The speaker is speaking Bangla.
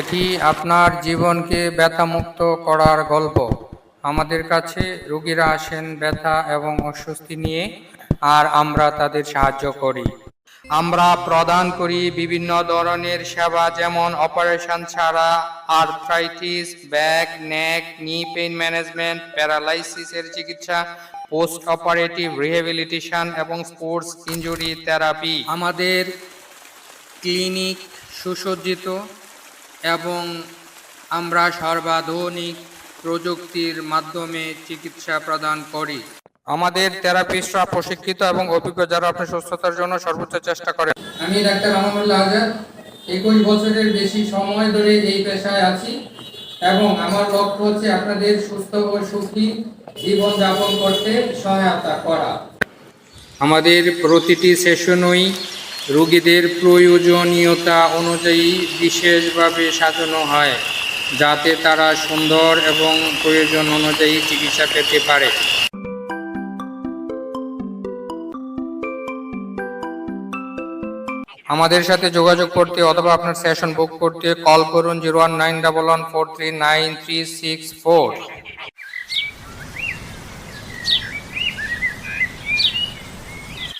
এটি আপনার জীবনকে ব্যথামুক্ত করার গল্প। আমাদের কাছে রোগীরা আসেন ব্যথা এবং অস্বস্তি নিয়ে, আর আমরা তাদের সাহায্য করি। আমরা প্রদান করি বিভিন্ন ধরনের সেবা, যেমন অপারেশন ছাড়া আর্থ্রাইটিস ব্যাক নেক, নি পেইন ম্যানেজমেন্ট, প্যারালাইসিসের চিকিৎসা পোস্ট অপারেটিভ রিহেবিলিটেশন এবং স্পোর্টস ইঞ্জুরি থেরাপি। আমাদের ক্লিনিক সুসজ্জিত। এবং আমরা সর্বাধুনিক প্রযুক্তির মাধ্যমে চিকিৎসা প্রদান করি। আমাদের থেরাপিস্টরা প্রশিক্ষিত এবং অভিজ্ঞ যারা আপনার সুস্থতার জন্য সর্বোচ্চ চেষ্টা করেন আমি ডাক্তার মাহমুদুল্লাহ আজাদ একুশ বছরের বেশি সময় ধরে এই পেশায় আছি এবং আমার লক্ষ্য হচ্ছে আপনাদের সুস্থ ও সুখী জীবন যাপন করতে সহায়তা করা। আমাদের প্রতিটি সেশনই রোগীদের প্রয়োজনীয়তা অনুযায়ী বিশেষভাবে সাজানো হয়, যাতে তারা সুন্দর এবং প্রয়োজন অনুযায়ী চিকিৎসা পেতে পারে। আমাদের সাথে যোগাযোগ করতে অথবা আপনার সেশন বুক করতে কল করুন zero one nine double one four three nine three six four